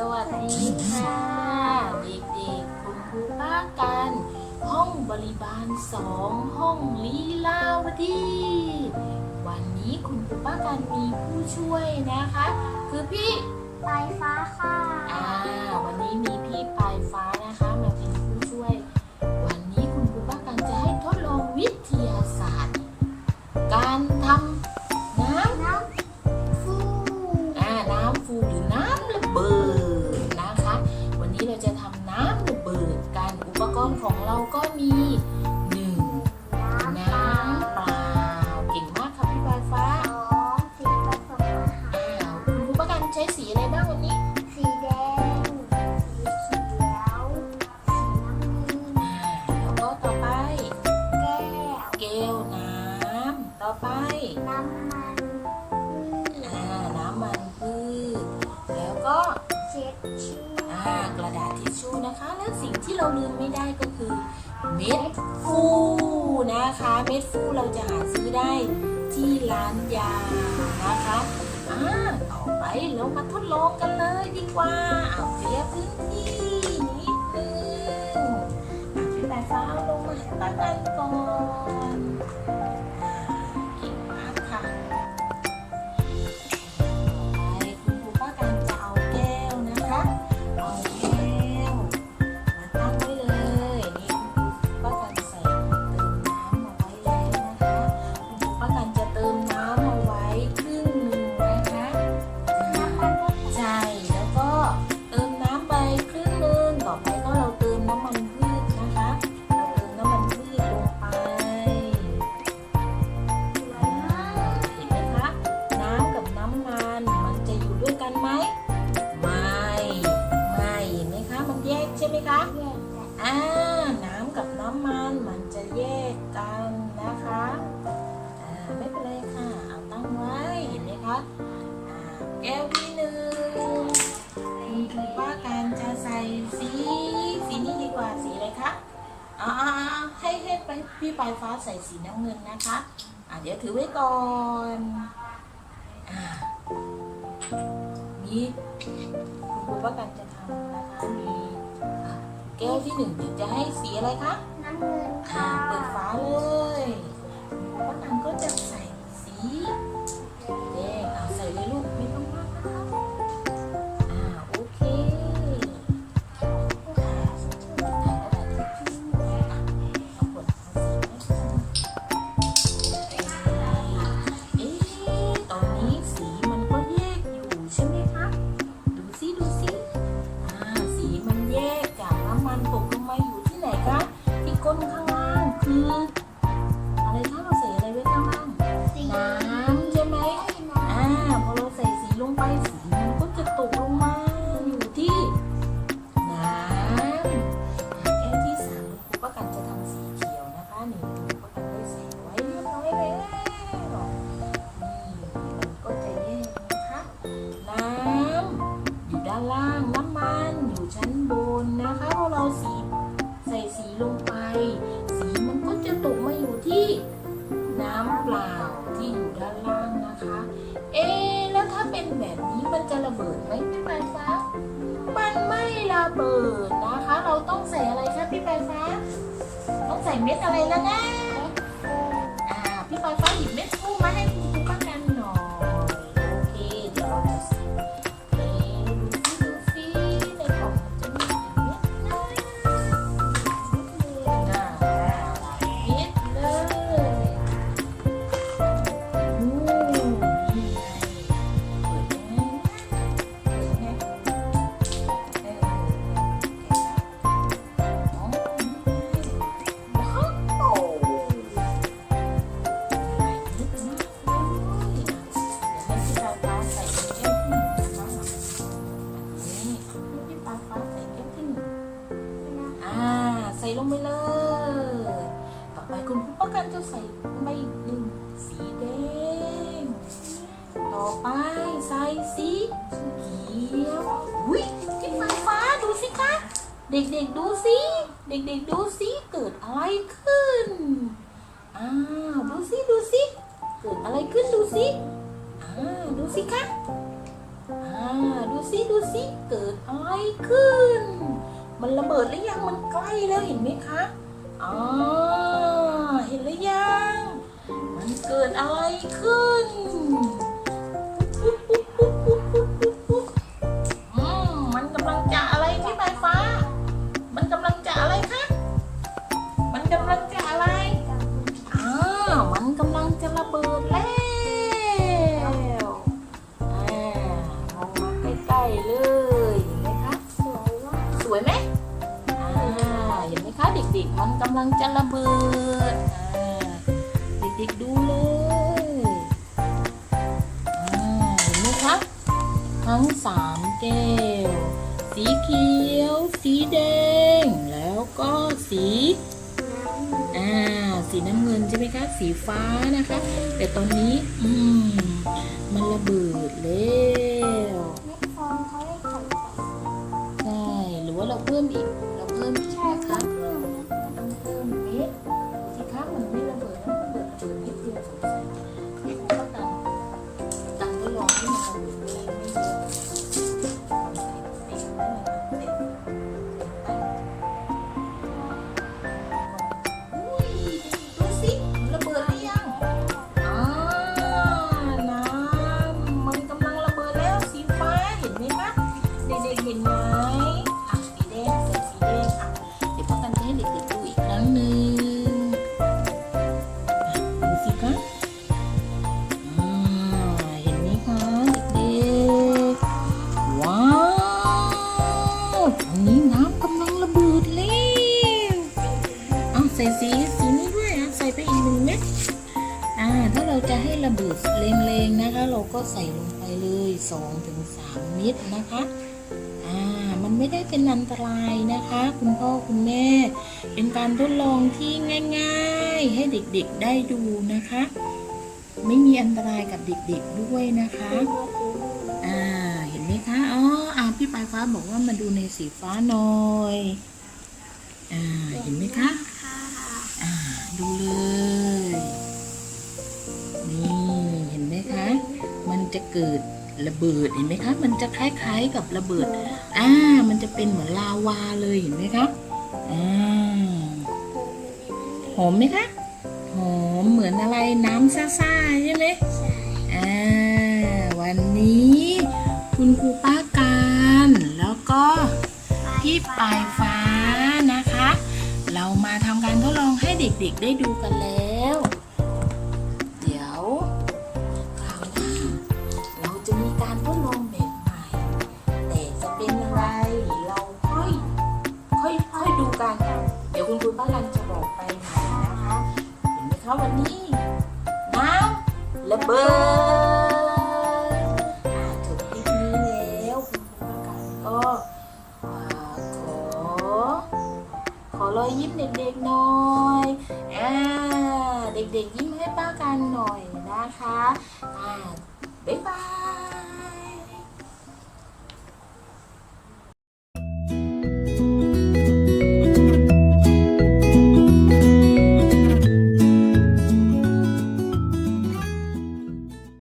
สวัสดีค่ะ เด็กๆ คุณครูป้ากัน ห้องบริบาลสองห้องลีลาวดี วันนี้คุณครูป้ากันมีผู้ช่วยนะคะ คือพี่ปลายฟ้าค่ะอ่าวันนี้มี อุปกรณ์ของเราก็มีหนึ่งน้ำน้ำเปล่าเก่งมากค่ะพี่ปลายฟ้าสองสีผสมอาหารอ้าวคุณครูประกันใช้สีอะไรบ้างวันนี้สีแดงสีเขียวสีน้ำเงินอ่าแล้วก็ต่อไป แก้วแก้วน้ำต่อไป น้ำมัน และสิ่งที่เราลืมไม่ได้ก็คือเม็ดฟูนะคะ เม็ดฟูเราจะหาซื้อได้ที่ร้านยานะคะอ่าต่อไปเรามาทดลองกันเลยดีกว่าเอาเคลียร์พื้นที่นิดนึงอะพี่ปลายฟ้าลงมาให้ป้ากันก่อน อ่าน้ำกับน้ำมันมันจะแยกกันนะคะอ่าไม่เป็นไรค่ะ เอาตั้งไว้เห็นไหมคะอ่าแก้วที่หนึ่งคุณครูป้าการจะใส่สีสีนี้ดีกว่าสีอะไรคะอ่าให้ให้ไปพี่ปลายฟ้าใส่สีน้ำเงินนะคะอ่าเดี๋ยวถือไว้ก่อนอ่ามีคุณครูป้าการจะ แก้วที่หนึ่งเดี๋ยวจะให้สีอะไรคะน้ำเงินอ่าค่ะเปิดฝาเลยป้าตังก็จะใส่สี ที่ก้นข้างล่างคือ ปล่าที่อยู่ด้านล่างนะคะ เอ๊ะแล้วถ้าเป็นแบบนี้มันจะระเบิดไหมพี่ปลายฟ้า มันไม่ระเบิดนะคะ เราต้องใส่อะไรคะพี่ปลายฟ้า ต้องใส่เม็ดอะไรแล้วนะอ่าพี่ปลายฟ้า ไปเลย ต่อไปคุณครูป้ากันจะใส่ใบหนึ่งสีแดง ต่อไปใส่สีเขียวอุ้ยที่ฟ้าฟ้าดูสิคะ เด็กๆดูสิ เด็กๆดูสิ เกิดอะไรขึ้น อ้าว ดูสิ ดูสิ เกิดอะไรขึ้นดูสิอ่าดูสิคะ อ่า ดูสิ ดูสิ เกิดอะไรขึ้น มันระเบิดหรือยังมันใกล้แล้วเห็นไหมคะอ๋อเห็นหรือยัง มันเกิดอะไรขึ้นปุ๊บปุ๊บปุ๊บปุ๊บปุ๊บปุ๊บปุ๊บอืมมันกำลังจะอะไรพี่ใบฟ้า มันกำลังจะอะไรคะ มันกำลัง ลังจะระเบิดเด็กๆดูเลยเห็นไหมคะทั้งสามแก้ว สีเขียว สีแดง แล้วก็สีอ่าสีน้ำเงินใช่ไหมคะ สีฟ้านะคะ แต่ตอนนี้ อืม มันระเบิดแล้วใช่หรือว่าเราเพิ่มอีก เราเพิ่มอีกใช่นะครัคะ ไม่ได้เป็นอันตรายนะคะ คุณพ่อคุณแม่ เป็นการทดลองที่ง่ายๆ ให้เด็กๆได้ดูนะคะ ไม่มีอันตรายกับเด็กๆด้วยนะคะอ่าเห็นไหมคะอ๋ออาพี่ปลายฟ้าบอกว่ามาดูในสีฟ้าหน่อยอ่าเห็นไหมคะค่ะอ่าดูเลยนี่เห็นไหมคะ มันจะเกิด ระเบิดเห็นไหมคะ มันจะคล้ายๆกับระเบิด อ่า มันจะเป็นเหมือนลาวาเลยเห็นไหมคะ อ่า หอมไหมคะ หอมเหมือนอะไรน้ำซ่าๆใช่ไหมอ่า วันนี้ คุณครูป้าการแล้วก็พี่ปลายฟ้านะคะ เรามาทำการทดลองให้เด็กๆได้ดูกันแล้ว คุณครูป้าลันจะบอกไปหานะคะเห็นไหมคะวันนี้น้ำระเบิดอ่าจบคลินี้แล้วคุณครูป้ากันก็ขอขอรอยยิ้มเด็กๆหน่อยอเด็กๆยิ้มให้ป้ากันหน่อยนะคะบ๊ายบาย